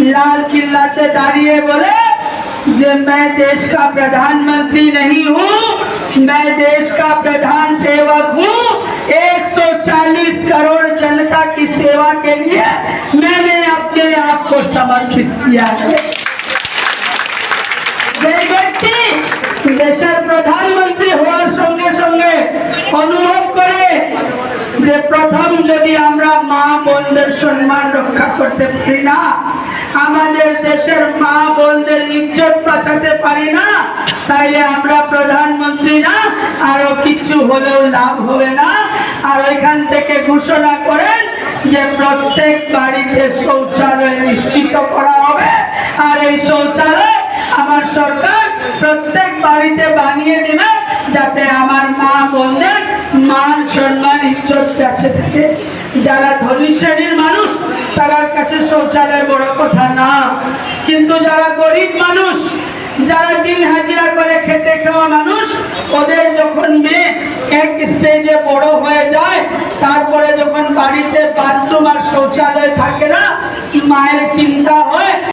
लाल किला से दाड़िए बोले, जे मैं देश का प्रधानमंत्री नहीं हूँ, मैं देश का प्रधान सेवक हूँ 140 करोड़ जनता की सेवा के लिए मैंने अपने आप को समर्पित किया है। जय व्यक्ति যে প্রথম যদি আমরা মা বোনদের সম্মান রক্ষা করতে পারি না, আমাদের দেশের মা বোনদের ইজ্জত বাঁচাতে পারি না, তাইলে আমরা প্রধানমন্ত্রী না, আরও কিছু হলেও লাভ হবে না। আর ওইখান থেকে ঘোষণা করেন যে প্রত্যেক বাড়িতে শৌচালয় নিশ্চিত করা হবে। আর এই শৌচালয় আমার সরকার প্রত্যেক বাড়িতে বানিয়ে দিবে ইজ্জত থাকে, যারা ধনী শ্রেণির মানুষ তার কাছে শৌচালয় বড় কথা না। কিন্তু যারা গরিব মানুষ, যারা দিন হাজিরা করে খেতে খাওয়া মানুষ, ওদের যখন মেয়ে এক স্টেজে বড় হয়ে যায়, তারপরে যখন বাড়িতে বাথরুম আর শৌচালয় থাকে না, মায়ের চিন্তা